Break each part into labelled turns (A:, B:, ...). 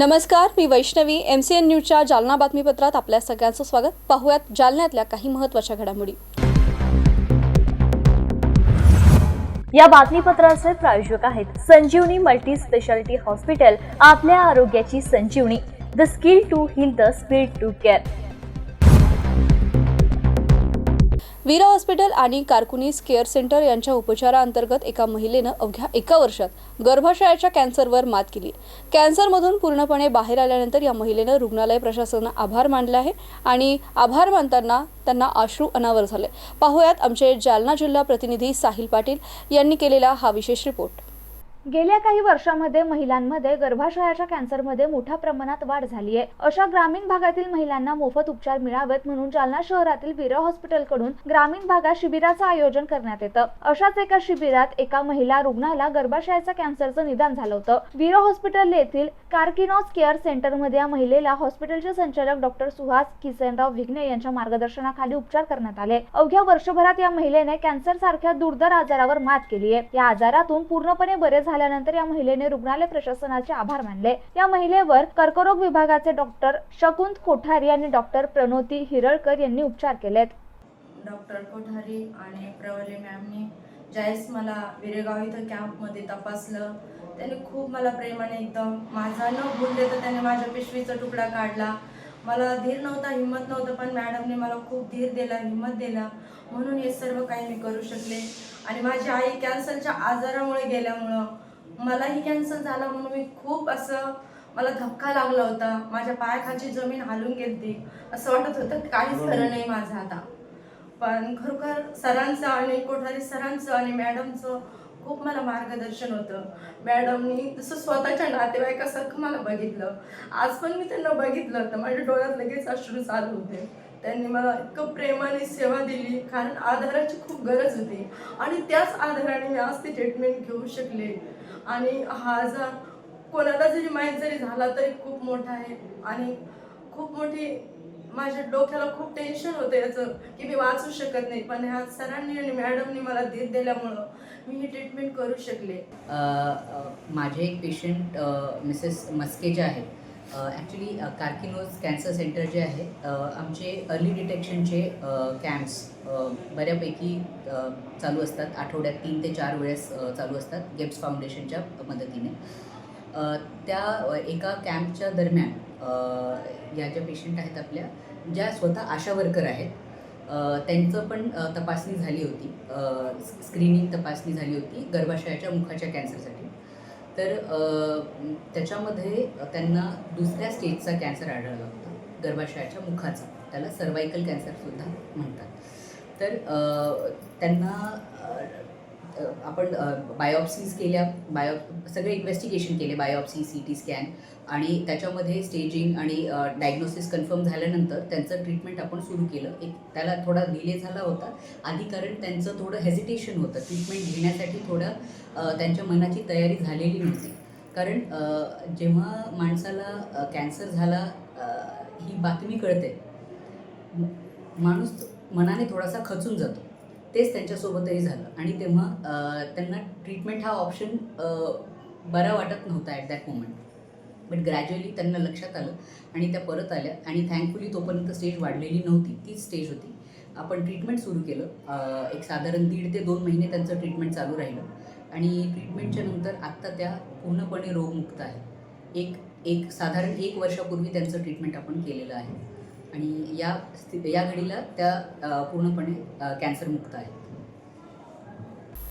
A: नमस्कार मी Vaishnavi M C N न्यूजच्या जालना बातमीपत्रात आपल्या सगळ्यांचं स्वागत. पाहूयात जालन्यातल्या काही महत्त्वाच्या घडामोडी.
B: या बातमीपत्राचे प्रायोजक आहेत संजीवनी मल्टी स्पेशालिटी हॉस्पिटल आपल्या आरोग्याची संजीवनी. The skill to heal the speed to care
A: Veera hospital आणि कारकुनीस केअर सेंटर यांच्या उपचाराअंतर्गत एका महिलेनं अवघ्या एका वर्षात गर्भाशयाच्या कॅन्सरवर मात केली. कॅन्सरमधून पूर्णपणे बाहेर आल्यानंतर या महिलेनं रुग्णालय प्रशासनानं आभार मानले आहे आणि आभार मानताना त्यांना अश्रू अनावर झाले. पाहुयात आमचे जालना जिल्हा प्रतिनिधी साहिल पाटील यांनी केलेला हा विशेष रिपोर्ट.
C: गेल्या काही वर्षांमध्ये महिलांमध्ये गर्भाशयाच्या कॅन्सरमध्ये मोठ्या प्रमाणात वाढ झाली आहे. अशा ग्रामीण भागातील महिलांना मोफत उपचार मिळावेत म्हणून जालना शहरातील वीरा हॉस्पिटलकडून ग्रामीण भागात शिबिराचं आयोजन करण्यात येतं. अशाच एका शिबिरात एका महिला रुग्णाला गर्भाशयाच्या कॅन्सरचं निदान झालं होतं. वीरा हॉस्पिटल येथील कार्किनॉस केअर सेंटरमध्ये या महिलेला हॉस्पिटलचे संचालक डॉक्टर सुहास किसनराव विघ्ने यांच्या मार्गदर्शनाखाली उपचार करण्यात आले. अवघ्या वर्षभरात या महिलेने कॅन्सर सारख्या दुर्धर आजारावर मात केली आहे. या आजारातून पूर्णपणे बरे झाल्यानंतर या महिलेने रुग्णालय प्रशासनाचे आभार मानले. या महिलेवर कर्करोग विभागाचे डॉक्टर शकुंत कोठारी आणि डॉक्टर प्रणोती हिरळकर यांनी उपचार केलेत.
D: डॉक्टर कोठारी आणि प्रवले मॅमनी ज्यावेळेस मला विरेगाव इथं कॅम्पमध्ये तपासलं त्यांनी खूप मला प्रेमाने एकदम माझा न भूल तर त्याने माझ्या पिशवीचा तुकडा काढला. मला धीर नव्हता हिंमत नव्हतं पण मॅडमने मला खूप धीर दिला हिंमत दिला. म्हणून हे सर्व काही मी करू शकले. आणि माझी आई कॅन्सरच्या आजारामुळे गेल्यामुळं मलाही कॅन्सर झाला म्हणून मी खूप असं मला धक्का लागला होता. माझ्या पायाखालची जमीन हालून गेली असं वाटत होतं काहीच खरं नाही माझं आता. पण खरोखर सरांचं आणि कोठारी सरांचं आणि मॅडमचं खूप मला मार्गदर्शन होतं. मॅडमनी जसं स्वतःच्या नातेवाईकासारखं मला बघितलं. आज पण मी त्यांना बघितलं तर माझ्या डोळ्यात लगेच अश्रू चालू होते. त्यांनी मला इतकं प्रेमाने सेवा दिली कारण आधाराची खूप गरज होती. आणि त्याच आधाराने मी आज ती ट्रीटमेंट घेऊ शकले. आणि हा आजार कोणाला जरी माहीत जरी झाला तरी खूप मोठा आहे. आणि खूप मोठी माझ्या डोक्याला खूप टेन्शन होतं याचं की मी वाचू शकत नाही. पण ह्या सरांनी आणि मॅडमनी मला धीर दिल्यामुळं मी ही ट्रीटमेंट करू शकले.
E: माझे एक पेशंट मिसेस मस्के जे आहेत. ॲक्च्युली कार्किनोज कॅन्सर सेंटर जे आहे आमचे अर्ली डिटेक्शनचे कॅम्प्स बऱ्यापैकी चालू असतात. आठवड्यात तीन ते चार वेळेस चालू असतात गेप्स फाउंडेशनच्या मदतीने. त्या एका कॅम्पच्या दरम्यान या ज्या पेशंट आहेत आपल्या ज्या स्वतः आशा वर्कर आहेत त्यांचं पण तपासणी झाली होती. स्क्रीनिंग तपासणी झाली होती गर्भाशयाच्या मुखाच्या कॅन्सरसाठी तर त्याच्यामध्ये त्यांना दुसऱ्या स्टेजचा कॅन्सर आढळला होता. गर्भाशयाच्या मुखाचा. त्याला सर्वायकल कॅन्सरसुद्धा म्हणतात. तर त्यांना आपण बायोप्सीज केल्या बायो सगळे इन्व्हेस्टिगेशन केले बायोप्सी सी टी स्कॅन आणि त्याच्यामध्ये स्टेजिंग आणि डायग्नोसिस कन्फर्म झाल्यानंतर त्यांचं ट्रीटमेंट आपण सुरू केलं. एक त्याला थोडा डिले झाला होता. आधी कारण त्यांचं थोडं हेजिटेशन होतं. ट्रीटमेंट घेण्यासाठी थोडं त्यांच्या मनाची तयारी झालेली नव्हती. कारण जेव्हा माणसाला कॅन्सर झाला ही बातमी कळते. माणूस मनाने थोडासा खचून जातो. तेच त्यांच्यासोबतही झालं. आणि तेव्हा त्यांना ट्रीटमेंट हा ऑप्शन बरा वाटत नव्हता at that moment but gradually त्यांना लक्षात आलं आणि त्या परत आल्या. आणि थँकफुली तोपर्यंत स्टेज वाढलेली नव्हती. तीच स्टेज होती. आपण ट्रीटमेंट सुरू केलं. एक साधारण दीड ते दोन महिने त्यांचं ट्रीटमेंट चालू राहिलं. आणि ट्रीटमेंटच्या नंतर आत्ता त्या पूर्णपणे रोगमुक्त आहेत. एक एक साधारण एक वर्षापूर्वी त्यांचं ट्रीटमेंट आपण केलेलं आहे. आणि या स्थिती या घडीला त्या पूर्णपणे कॅन्सरमुक्त आहेत.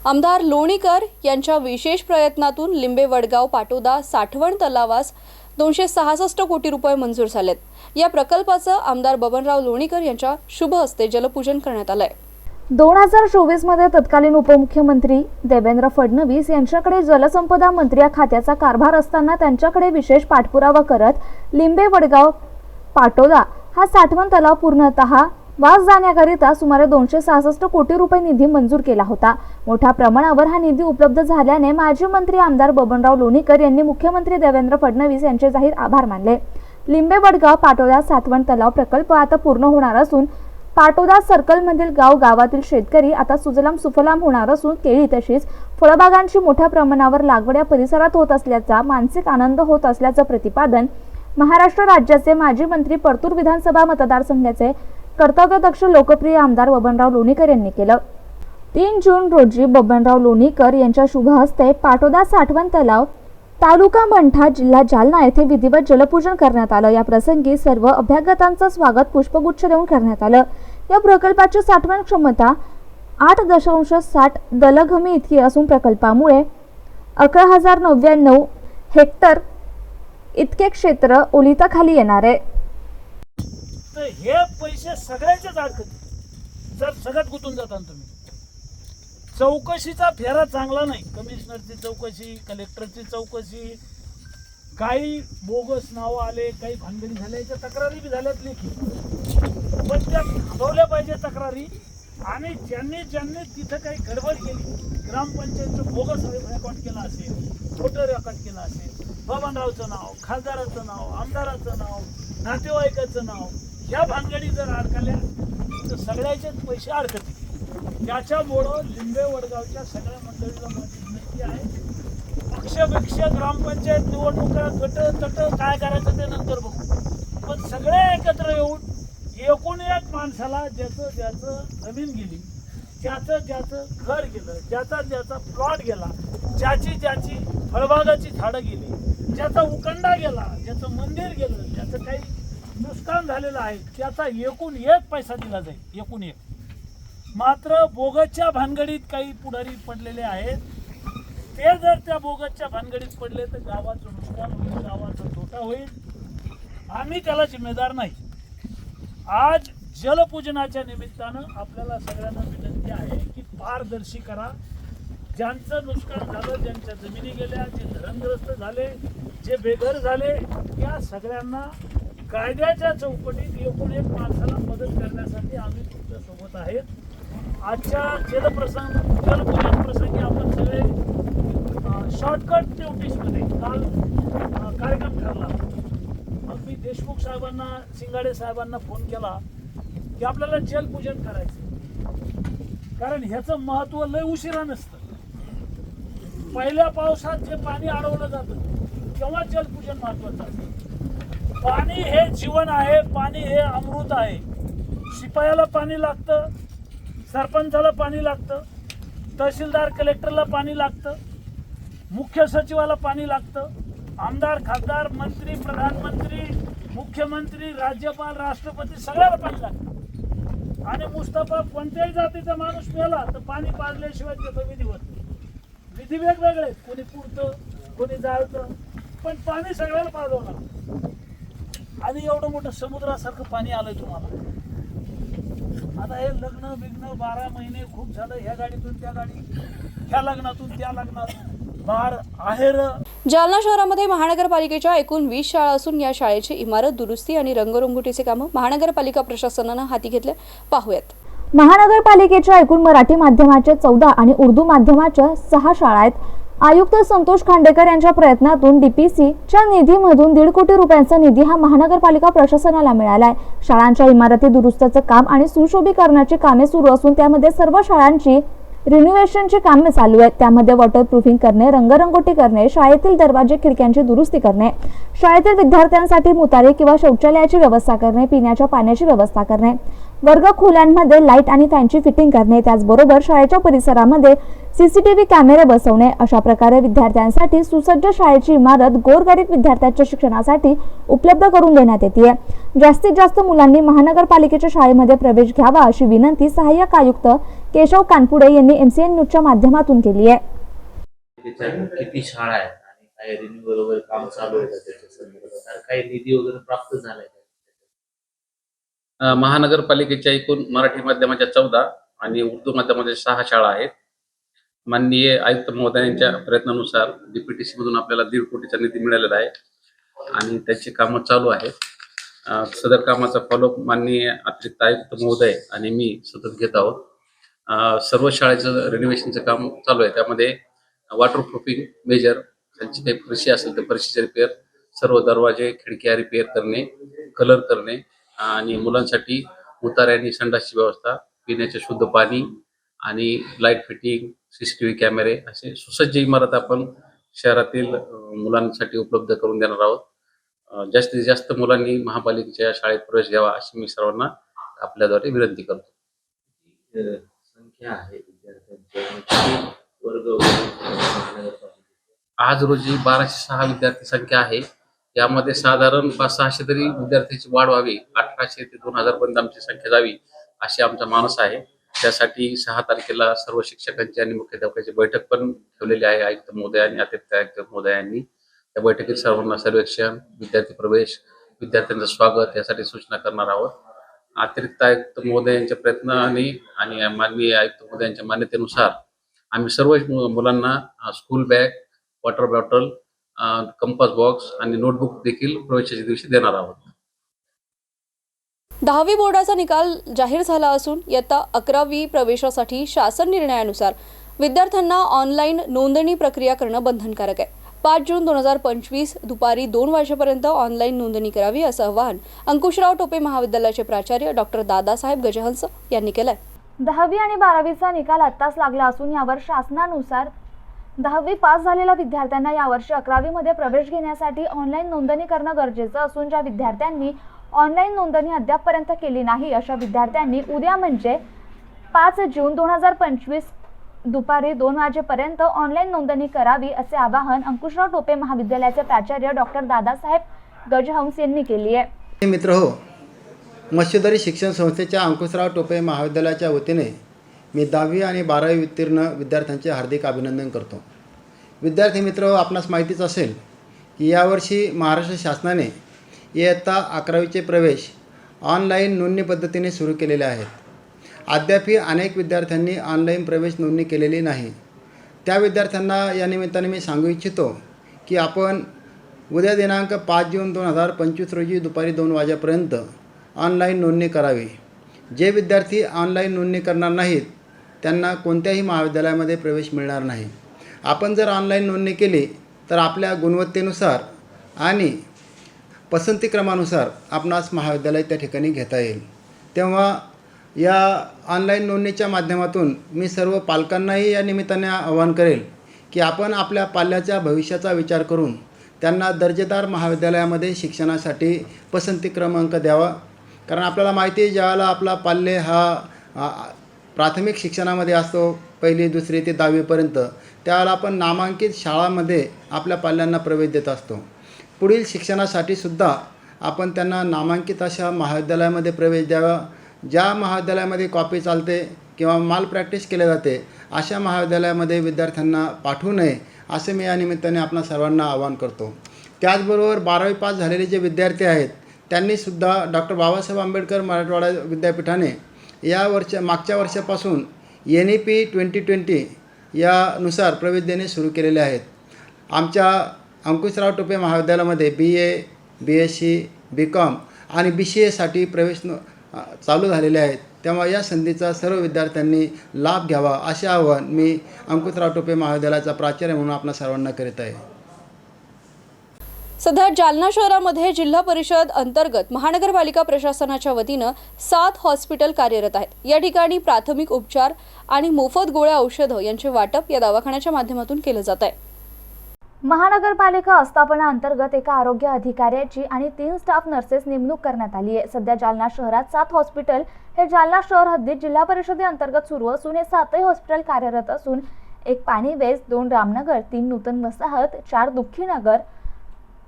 A: आमदार लोणीकर यांच्या विशेष प्रयत्नातून लिंबे वडगाव पाटोदा साठवण तलावास दोनशे सहासष्ट कोटी रुपये मंजूर झालेत. या प्रकल्पाचं आमदार बबनराव लोणीकर यांच्या शुभ हस्ते जलपूजन करण्यात आलंय.
C: दोन हजार चोवीसमध्ये तत्कालीन उपमुख्यमंत्री देवेंद्र फडणवीस यांच्याकडे जलसंपदा मंत्री या खात्याचा कारभार असताना त्यांच्याकडे विशेष पाठपुरावा करत लिंबे वडगाव पाटोदा हा साठवण तलाव पूर्णतः वास जाण्याकरिता सुमारे दोनशे सहासष्ट कोटी रुपये निधी मंजूर केला होता. मोठ्या प्रमाणावर हा निधी उपलब्ध झाल्याने माजी मंत्री आमदार बबनराव लोणीकर यांनी मुख्यमंत्री देवेंद्र फडणवीस यांचे जाहीर आभार मानले. लिंबे वडगाव पाटोदा सातवण तलाव प्रकल्प आता पूर्ण होणार असून पाटोदा सर्कलमधील गाव गावातील शेतकरी आता सुजलाम सुफलाम होणार असून केळी तशीच फळबागांची मोठ्या प्रमाणावर लागवड या परिसरात होत असल्याचा मानसिक आनंद होत असल्याचं प्रतिपादन महाराष्ट्र राज्याचे माजी मंत्री परतूर विधानसभा मतदारसंघाचे कर्तव्यदक्ष लोकप्रिय आमदार बबनराव लोणीकर यांनी केलं. तीन जून रोजी बबनराव लोणीकर यांच्या शुभ हस्ते पाटोदा साठवण तलाव तालुका मंठा जिल्हा जालना येथे विधिवत जलपूजन करण्यात आलं. या प्रसंगी सर्व अभ्यागतांचं स्वागत पुष्पगुच्छ देऊन करण्यात आलं. या प्रकल्पाची साठवण क्षमता आठ दशांश साठ दलघमी इतकी असून प्रकल्पामुळे अकरा हजार नव्याण्णव हेक्टर इतके क्षेत्र ओलिताखाली येणार आहे.
F: तर हे पैसे सगळ्यांचेच अडकत जर सगळ्यात गुंतून जाता तुम्ही. चौकशीचा फेरा चांगला नाही. कमिशनरची चौकशी कलेक्टरची चौकशी काही बोगस नावं आले काही भानगडी झाल्या याच्या तक्रारी बी झाल्यात लेखी. पण त्या थांबवल्या पाहिजे तक्रारी. आणि ज्यांनी ज्यांनी तिथं काही गडबड केली ग्रामपंचायतचं बोगस रेकॉर्ड केला असेल खोटं रेकॉर्ड केलं असेल बबनरावचं नाव खासदाराचं नाव आमदाराचं नाव नातेवाईकाचं नाव ह्या भानगडी जर अडकल्या तर सगळ्याचेच पैसे अडकतील. त्याच्यामुळं लिंबे वडगावच्या सगळ्या मंडळीला माझी विनंती आहे. पक्षपेक्ष ग्रामपंचायत निवडणुका गट तट काय करायचं ते नंतर बघू. पण सगळे एकत्र येऊन एकूण एक माणसाला ज्याचं ज्याचं जमीन गेली ज्याचं ज्याचं घर गेलं ज्याचा ज्याचा प्लॉट गेला ज्याची ज्याची फळबागाची झाडं गेली ज्याचा उकंडा गेला ज्याचं मंदिर गेलं ज्याचं काही नुकसान झालेलं आहे त्याचा एकूण एक पैसा दिला जाईल एकूण एक मात्र बोगसच्या भानगडीत काही पुढारी पडलेले आहेत. ते जर त्या बोगसच्या भानगडीत पडले तर गावाचं नुकसान होईल गावाचा तोटा होईल. आम्ही त्याला जिम्मेदार नाही. आज जलपूजनाच्या निमित्तानं आपल्याला सगळ्यांना विनंती आहे की पारदर्शी करा. ज्यांचं नुकसान झालं ज्यांच्या जमिनी गेल्या जे धरणग्रस्त झाले जे बेघर झाले या सगळ्यांना कायद्याच्या चौकटीत एकूण एक माणसाला मदत करण्यासाठी आम्ही तुमच्यासोबत आहेत. आजच्या जलप्रसंग जलपूजन प्रसंगी आपण सगळे शॉर्टकट नोटीसमध्ये काल कार्यक्रम ठरला. मी देशमुख साहेबांना सिंगाडे साहेबांना फोन केला की आपल्याला जलपूजन करायचं कारण ह्याचं महत्त्व लय उशिरा नसतं. पहिल्या पावसात जे पाणी अडवलं जातं तेव्हा जलपूजन महत्वाचं असतं. पाणी हे जीवन आहे पाणी हे अमृत आहे. शिपायाला पाणी लागतं सरपंचाला पाणी लागतं तहसीलदार कलेक्टरला पाणी लागतं मुख्य सचिवाला पाणी लागतं आमदार खासदार मंत्री प्रधानमंत्री मुख्यमंत्री राज्यपाल राष्ट्रपती सगळ्याला पाणी लागतं. आणि मुस्तफा कोणत्याही जातीचा माणूस मेला तर पाणी पाजल्याशिवाय त्याचा विधी होत विधी वेगवेगळे आहेत. कोणी पुरतं कोणी जाळतं पण पाणी सगळ्याला पाजवं लागतं आणि एवढं मोठं समुद्रासारखं पाणी आलंय तुम्हाला. आता हे लग्न बिग्न बारा महिने खूप झालं. ह्या गाडीतून त्या गाडी ह्या लग्नातून त्या लग्नात. बार आहेर.
A: जालना शहरामध्ये महानगरपालिकेच्या एकूण वीस शाळा असून या शाळेची इमारत दुरुस्ती आणि रंगरंगोटीचे कामं महानगरपालिका प्रशासनानं हाती घेतले. पाहूयात.
C: महानगरपालिकेच्या एकूण मराठी माध्यमाच्या चौदा आणि उर्दू माध्यमाच्या सहा शाळा आहेत. आयुक्त संतोष खांडेकर यांच्या प्रयत्नातून डीपीसी च्या निधीमधून दीड कोटी रुपयांचा निधी हा महानगरपालिका प्रशासनाला मिळालाय शाळांच्या इमारती दुरुस्तीचं काम आणि सुशोभीकरणाची कामे सुरू असून त्यामध्ये सर्व शाळांची रिनोव्हेशनची कामे चालू आहेत. त्यामध्ये वॉटरप्रूफिंग करणे रंगरंगोटी करणे शाळेतील दरवाजे खिडक्यांची दुरुस्ती करणे शाळेतील विद्यार्थ्यांसाठी मुतारे किंवा शौचालयाची व्यवस्था करणे पिण्याच्या पाण्याची व्यवस्था करणे वर्ग खोल्यांमध्ये लाइट आणि फॅनची फिटिंग करणे त्याचबरोबर शाळेच्या परिसरामध्ये सीसीटीव्ही कॅमेरे बसवणे अशा प्रकारे विद्यार्थ्यांसाठी सुसज्ज शाळेची इमारत गोरगरीब विद्यार्थ्यांच्या शिक्षणासाठी उपलब्ध करून देण्यात येते. जास्तीत जास्त मुलांनी महानगरपालिकेच्या शाळेमध्ये प्रवेश घ्यावा अशी विनंती सहाय्यक आयुक्त केशव कानपुडे यांनी एमसीएन न्यूजच्या माध्यमातून केली आहे.
G: किती शाळा आहेत आणि काही रिन्यूअल वगैरे काम चालू आहे त्याच्या संदर्भात? काही निधी वगैरे प्राप्त झालाय
H: महानगरपालिकेच्या एकूण मराठी माध्यमाच्या चौदा आणि उर्दू माध्यमाच्या सहा शाळा आहेत. माननीय आयुक्त महोदयांच्या प्रयत्नानुसार डीपीटीसी मधून आपल्याला दीड कोटीचा निधी मिळालेला आहे आणि त्याची कामं चालू आहेत. सदर कामाचा फॉलोअप माननीय अतिरिक्त आयुक्त महोदय आणि मी सतत घेत आहोत. सर्व शाळेचं रेनोव्हेशनचं काम चालू आहे. त्यामध्ये वॉटर प्रूफिंग मेजर त्यांची काही फरशी असेल तर फरशीचे रिपेअर सर्व दरवाजे खिडक्या रिपेअर करणे कलर करणे आणि मुलांसाठी उतार्यानी संडासची व्यवस्था पिण्याचे शुद्ध पाणी आणि लाइट फिटिंग सीसीटीव्ही कॅमेरे असे सुसज्ज इमारत आपण शहरातील मुलांसाठी उपलब्ध करून देणार आहोत. जास्तीत जास्त मुलांनी महापालिकेच्या शाळेत प्रवेश घ्यावा अशी मी सर्वांना आपल्याद्वारे विनंती करतो.
G: संख्या आहे विद्यार्थ्यांची. वर्ग
H: आज रोजी बाराशे सहा विद्यार्थी संख्या आहे. यामध्ये साधारण पाच सहाशे तरी विद्यार्थ्यांची वाढ व्हावी. अठराशे ते दोन हजार पर्यंत आमची संख्या जावी अशी आमचा मानस आहे. त्यासाठी सहा तारखेला सर्व शिक्षकांची आणि मुख्याध्यापकाची बैठक पण ठेवलेली आहे. आयुक्त महोदय आणि अतिरिक्त आयुक्त महोदयांनी. त्या बैठकीत सर्वांना सर्वेक्षण विद्यार्थी प्रवेश विद्यार्थ्यांचं स्वागत यासाठी सूचना करणार आहोत. अतिरिक्त आयुक्त महोदयांच्या प्रयत्नाने आणि माननीय आयुक्त महोदयांच्या मान्यतेनुसार आम्ही सर्व मुलांना school bag water bottle compass box आणि नोटबुक देखील प्रवेशाच्या दिवशी देणार आहोत.
A: दहावी बोर्डाचा निकाल जाहीर झाला असून इयत्ता अकरावी प्रवेशासाठी शासन निर्णयानुसार विद्यार्थ्यांना ऑनलाईन नोंदणी प्रक्रिया करणं बंधनकारक आहे. पाच जून दोन हजार पंचवीस दुपारी दोन वाजेपर्यंत ऑनलाईन नोंदणी करावी असं आवाहन अंकुशराव टोपे महाविद्यालयाचे प्राचार्य डॉक्टर दादासाहेब गजहंस यांनी केलंय.
C: दहावी आणि बारावीचा निकाल आत्ताच लागला असून यावर शासनानुसार दहावी पास झालेल्या विद्यार्थ्यांना यावर्षी अकरावीमध्ये प्रवेश घेण्यासाठी ऑनलाईन नोंदणी करणं गरजेचं असून ज्या विद्यार्थ्यांनी ऑनलाईन नोंदणी अद्यापपर्यंत केली नाही अशा विद्यार्थ्यांनी उद्या म्हणजे पाच जून दोन हजार पंचवीस दुपारी दोन वाजेपर्यंत ऑनलाईन नोंदणी करावी असे आवाहन अंकुशराव टोपे महाविद्यालयाचे प्राचार्य डॉक्टर दादासाहेब गजहंस यांनी केली आहे.
I: मित्र हो मत्स्यधरी शिक्षण संस्थेच्या अंकुशराव टोपे महाविद्यालयाच्या वतीने मी दहावी आणि बारावी उत्तीर्ण विद्यार्थ्यांचे हार्दिक अभिनंदन करतो. विद्यार्थी मित्र हो आपणास माहितीच असेल की यावर्षी महाराष्ट्र शासनाने इयत्ता अकरावीचे प्रवेश ऑनलाईन नोंदणी पद्धतीने सुरू केलेले आहेत. अद्यापही अनेक विद्यार्थ्यांनी ऑनलाईन प्रवेश नोंदणी केलेली नाही. त्या विद्यार्थ्यांना या निमित्ताने मी सांगू इच्छितो की आपण उद्या दिनांक पाच जून दोन हजार पंचवीस रोजी दुपारी दोन वाजेपर्यंत ऑनलाईन नोंदणी करावी. जे विद्यार्थी ऑनलाईन नोंदणी करणार नाहीत त्यांना कोणत्याही महाविद्यालयामध्ये प्रवेश मिळणार नाही. आपण जर ऑनलाईन नोंदणी केली तर आपल्या गुणवत्तेनुसार आणि पसंतीक्रमानुसार आपणास महाविद्यालय त्या ठिकाणी घेता येईल. तेव्हा या ऑनलाईन नोंदणीच्या माध्यमातून मी सर्व पालकांनाही या निमित्ताने आवाहन करेल की आपण आपल्या पाल्याच्या भविष्याचा विचार करून त्यांना दर्जेदार महाविद्यालयामध्ये शिक्षणासाठी पसंती क्रमांक द्यावा. कारण आपल्याला माहिती आहे ज्यावेळेला आपला पाल्य हा प्राथमिक शिक्षणामध्ये असतो पहिली दुसरी ते दहावीपर्यंत त्यावेळेला आपण नामांकित शाळांमध्ये आपल्या पाल्यांना प्रवेश देत असतो. पुढील शिक्षणासाठी सुद्धा आपण त्यांना नामांकित अशा महाविद्यालयामध्ये प्रवेश द्यावा. ज्या महाविद्यालयामध्ये कॉपी चालते किंवा माल प्रॅक्टिस केले जाते अशा महाविद्यालयामध्ये विद्यार्थ्यांना पाठवू नये असे मी या निमित्ताने आपणा सर्वांना आवाहन करतो. त्याचबरोबर बारावी पास झालेले जे विद्यार्थी आहेत त्यांनीसुद्धा डॉक्टर बाबासाहेब आंबेडकर मराठवाडा विद्यापीठाने या वर्ष मागच्या वर्षापासून N E P twenty twenty यानुसार प्रवेश देणे सुरू केलेले आहेत. आमच्या अंकुशराव टोपे महाविद्यालयामध्ये B A B S C B com आणि बी सी एसाठी प्रवेश चालू झालेले आहेत. तेव्हा या संधीचा सर्व विद्यार्थ्यांनी लाभ घ्यावा असे आवाहन मी अंकुशराव टोपे महाविद्यालयाचा प्राचार्य म्हणून आपणा सर्वांना करीत आहे.
A: सध्या जालना शहरामध्ये जिल्हा परिषद अंतर्गत महानगरपालिका प्रशासनाच्या वतीनं सात हॉस्पिटल कार्यरत आहेत. या ठिकाणी प्राथमिक उपचार आणि मोफत गोळ्या औषधं यांचे वाटप या दवाखान्याच्या माध्यमातून केलं जात आहे.
C: महानगरपालिका आस्थापना अंतर्गत एका आरोग्य अधिकाऱ्याची आणि तीन स्टाफ नर्सेस नेमणूक करण्यात आली आहे. सध्या जालना शहरात सात हॉस्पिटल हे जालना शहर हद्दीत जिल्हा परिषदे अंतर्गत सुरू असून हे सातही हॉस्पिटल कार्यरत असून एक पाणी वेस दोन रामनगर तीन नूतन वसाहत चार दुःखीनगर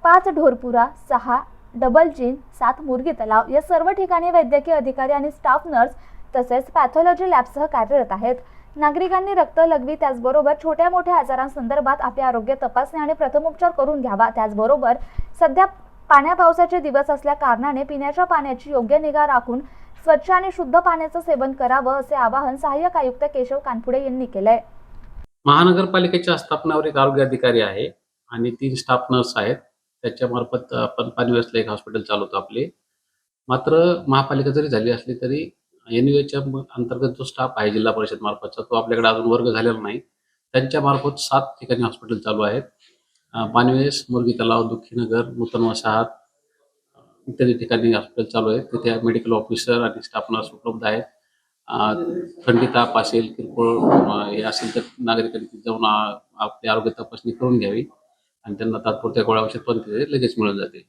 C: पाच ढोरपुरा सहा डबल जीन सात मुर्गी तलाव या सर्व ठिकाणी वैद्यकीय अधिकारी आणि स्टाफ नर्स तसेच पॅथॉलॉजी लॅबसह कार्यरत आहेत. नागरिकांनी रक्त लघवी त्याचबरोबर छोट्या मोठ्या आजारांसंदर्भात आपले आरोग्य तपासणी आणि प्रथमोपचार करून घ्यावा. त्याचबरोबर सध्या पाण्या पावसाचे दिवस असल्या कारणाने पिण्याच्या पाण्याची योग्य निगा राखून स्वच्छ आणि शुद्ध पाण्याचं सेवन करावं असे आवाहन सहाय्यक आयुक्त केशव कानपुडे यांनी केलंय.
H: महानगरपालिकेच्या स्थापनावर एक आरोग्य अधिकारी आहे आणि तीन स्टाफ नर्स आहेत. त्याच्यामार्फत आपण पानवेसला एक हॉस्पिटल चालवतो आपले. मात्र महापालिका जरी झाली असली तरी एन च्या अंतर्गत जो स्टाफ आहे जिल्हा परिषद मार्फतचा तो आपल्याकडे अजून वर्ग झालेला नाही. त्यांच्या मार्फत सात ठिकाणी हॉस्पिटल चालू आहेत. पानवेस मुरगी तलाव दुःखीनगर नूतन वसाहत इत्यादी ठिकाणी हॉस्पिटल चालू आहे तिथे मेडिकल ऑफिसर आणि स्टाफ नर्स उपलब्ध आहेत. थंडी ताप असेल किरकोळ हे असेल तर नागरिकांनी तिथे जाऊन आपली आरोग्य तपासणी करून घ्यावी. आणि त्यांना तात्पुरत्या गोळ्या औषध पण तिथे लगेच मिळून जाते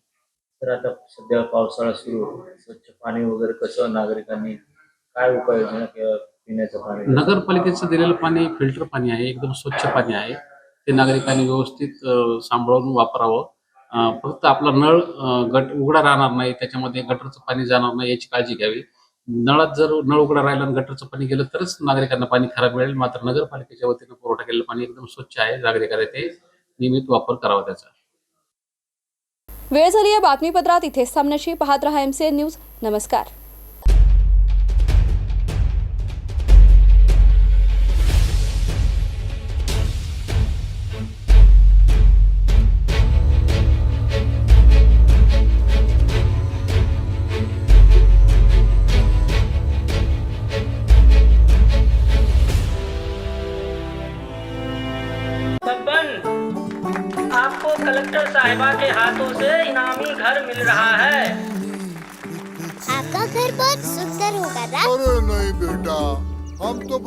G: तर आता सध्या पावसाळा सुरू. स्वच्छ पाणी वगैरे कसं नागरिकांनी काय उपाययोजना किंवा पिण्याचं पाणी?
H: नगरपालिकेचं दिलेलं पाणी फिल्टर पाणी आहे एकदम स्वच्छ पाणी आहे. ते नागरिकांनी व्यवस्थित अं, सांभाळून वापरावं. अं, फक्त आपला नळ अं, गट उघडा राहणार नाही त्याच्यामध्ये गटरचं पाणी जाणार नाही याची काळजी घ्यावी. नळात जर नळ उघडा राहिला आणि गटरचं पाणी गेलं तरच नागरिकांना पाणी खराब मिळेल. मात्र नगरपालिकेच्या वतीनं पुरवठा केलेलं पाणी एकदम स्वच्छ आहे. नागरिकांनी ते नियमित वापर करावा त्याचा.
J: वेळ झाली आहे बातमीपत्रात. इथेच थांबण्याची. पाहत रहा एम सी एन न्यूज नमस्कार.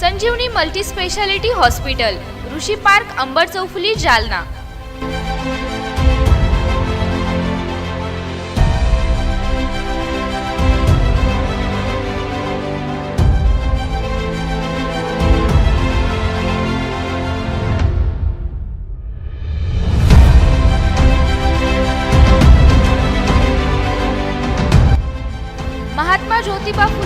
K: Sanjivani multi speciality hospital Rishi park Ambar चौफुली Jalna. Mahatma Jyotiba Phule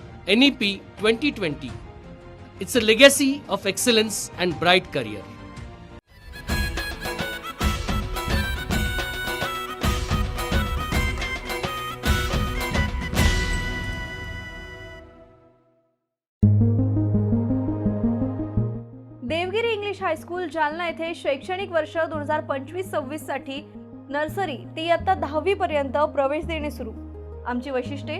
L: NEP 2020. It's a legacy of excellence and bright career.
M: Devgiri English high school Jalna येथे शैक्षणिक वर्ष दोन हजार पंचवीस सव्वीससाठी नर्सरी ते इयत्ता दहावी पर्यंत प्रवेश देणे सुरू आमची वैशिष्ट्ये